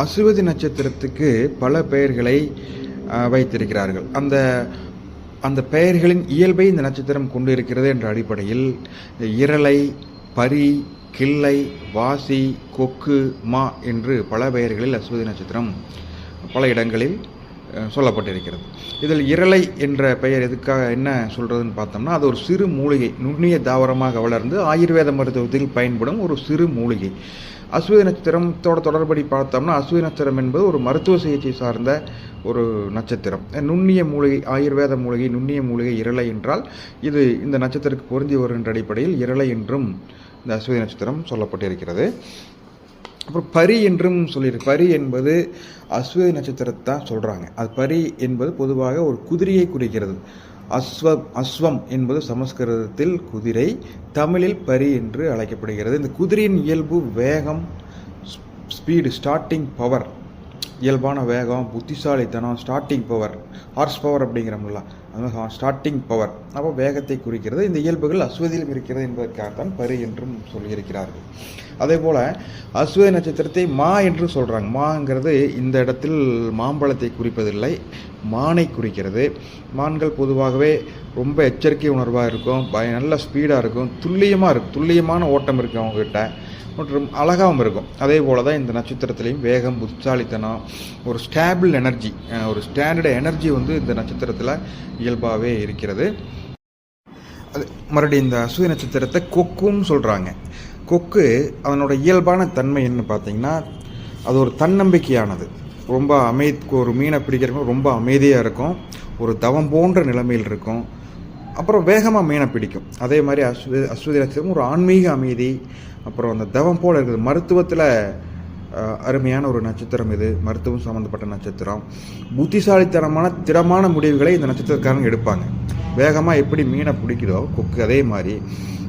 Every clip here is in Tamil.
அசுவதி நட்சத்திரத்துக்கு பல பெயர்களை வைத்திருக்கிறார்கள். அந்த அந்த பெயர்களின் இயல்பை இந்த நட்சத்திரம் கொண்டு இருக்கிறது என்ற அடிப்படையில் இரளை பரி கிள்ளை வாசி கொக்கு மா என்று பல பெயர்களில் அசுவதி நட்சத்திரம் பல இடங்களில் சொல்லப்பட்டிருக்கிறது. இதில் இரளை என்ற பெயர் எதுக்காக என்ன சொல்கிறதுன்னு பார்த்தோம்னா அது ஒரு சிறு மூலிகை நுண்ணிய தாவரமாக வளர்ந்து ஆயுர்வேத மருத்துவத்தில் பயன்படும் ஒரு சிறு மூலிகை. அஸ்வதி நட்சத்திரத்தோட தொடர்படி பார்த்தோம்னா அஸ்வதி நட்சத்திரம் என்பது ஒரு மருத்துவ சிகிச்சை சார்ந்த ஒரு நட்சத்திரம். நுண்ணிய மூலிகை ஆயுர்வேத மூலிகை நுண்ணிய மூலிகை இரளை என்றால் இது இந்த நட்சத்திரத்துக்கு பொருந்தி வருகின்ற அடிப்படையில் இரளை என்றும் இந்த அஸ்வதி நட்சத்திரம் சொல்லப்பட்டிருக்கிறது. அப்புறம் பரி என்றும் சொல்லியிருக்கு பரி என்பது அஸ்வதி நட்சத்திரத்தை தான் சொல்கிறாங்க அது பரி என்பது பொதுவாக ஒரு குதிரையை குறிக்கிறது. அஸ்வ அஸ்வம் என்பது சமஸ்கிருதத்தில் குதிரை தமிழில் பரி என்று அழைக்கப்படுகிறது. இந்த குதிரையின் இயல்பு வேகம் ஸ்பீடு ஸ்டார்டிங் பவர் இயல்பான வேகம் புத்திசாலித்தனம் ஸ்டார்டிங் பவர் ஹார்ஸ் பவர் அப்படிங்கிறோம்ல அது ஸ்டார்டிங் பவர் அப்போ வேகத்தை குறிக்கிறது இந்த இயல்புகள் அஸ்வதியிலும் இருக்கிறது என்பதற்காகத்தான் பரி என்றும் சொல்லியிருக்கிறார்கள். அதே போல் அஸ்வதி நட்சத்திரத்தை மா என்று சொல்கிறாங்க மாங்கிறது இந்த இடத்தில் மாம்பழத்தை குறிப்பதில்லை மானை குறிக்கிறது. மான்கள் பொதுவாகவே ரொம்ப எச்சரிக்கை உணர்வாக இருக்கும் பய நல்ல ஸ்பீடாக இருக்கும் துல்லியமாக இருக்கும் துல்லியமான ஓட்டம் இருக்குது அவங்ககிட்ட. மற்றும் அழகாகவும் இருக்கும். அதே போல் தான் இந்த நட்சத்திரத்துலேயும் வேகம் புத்திசாலித்தனம் ஒரு ஸ்டேபிள் எனர்ஜி ஒரு ஸ்டாண்டர்டு எனர்ஜி வந்து இந்த நட்சத்திரத்தில் இயல்பாகவே இருக்கிறது. அது மறுபடியும் இந்த அசூய நட்சத்திரத்தை கொக்குன்னு சொல்கிறாங்க கொக்கு அதனோட இயல்பான தன்மை என்ன பார்த்தீங்கன்னா அது ஒரு தன்னம்பிக்கையானது. ரொம்ப அமை ஒரு மீனை பிடிக்கிறவங்க ரொம்ப அமைதியாக இருக்கும். ஒரு தவம் போன்ற நிலைமையில் இருக்கும். அப்புறம் வேகமாக மீனை பிடிக்கும். அதே மாதிரி அஸ்வ அஸ்வதி நட்சத்திரம் ஒரு ஆன்மீக அமைதி அப்புறம் அந்த தவம் போல் இருக்குது. மருத்துவத்தில் அருமையான ஒரு நட்சத்திரம் இது. மருத்துவம் சம்மந்தப்பட்ட நட்சத்திரம். புத்திசாலித்தனமான திடமான முடிவுகளை இந்த நட்சத்திரக்காரங்க எடுப்பாங்க. வேகமாக எப்படி மீனை பிடிக்கிறதோ கொக்கு அதே மாதிரி.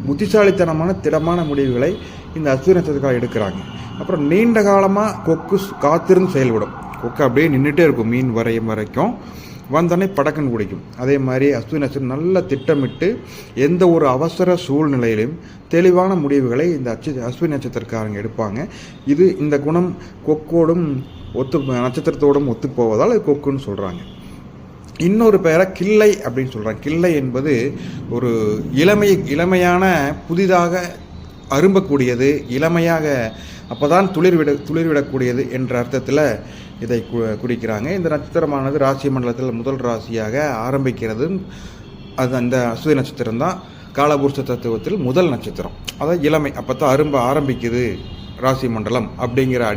புத்திசாலித்தனமான திடமான முடிவுகளை இந்த அஸ்வதி நட்சத்திரக்காரங்க எடுக்கிறாங்க. அப்புறம் நீண்ட காலமாக கொக்கு காத்திருந்து செயல்படும். கொக்கு அப்படியே நின்றுட்டே இருக்கும் மீன் வரையும் வரைக்கும். வந்தோடனே படக்குன்னு பிடிக்கும் அதே மாதிரி அஸ்வினி நட்சத்திரம் நல்ல திட்டமிட்டு எந்த ஒரு அவசர சூழ்நிலையிலும் தெளிவான முடிவுகளை இந்த அச்சு அஸ்வினி நட்சத்திரக்காரங்க எடுப்பாங்க. இது இந்த குணம் கொக்கோடும் ஒத்து நட்சத்திரத்தோடும் ஒத்து போவதால் கொக்குன்னு சொல்கிறாங்க இன்னொரு பெயரை கிள்ளை அப்படின்னு சொல்கிறாங்க கிள்ளை என்பது ஒரு இளமை இளமையான புதிதாக அரும்பக்கூடியது இளமையாக அப்போ தான் துளிர்விட துளிர்விடக்கூடியது என்ற அர்த்தத்தில் இதை கு- குறிக்கிறாங்க. இந்த நட்சத்திரமானது ராசி மண்டலத்தில் முதல் ராசியாக ஆரம்பிக்கிறது அது அந்த அஸ்வதி நட்சத்திரம் தான். காலபுருஷ தத்துவத்தில் முதல் நட்சத்திரம். அதாவது இளமை அப்போ தான் அரும்ப ஆரம்பிக்குது ராசி மண்டலம் அப்படிங்கிற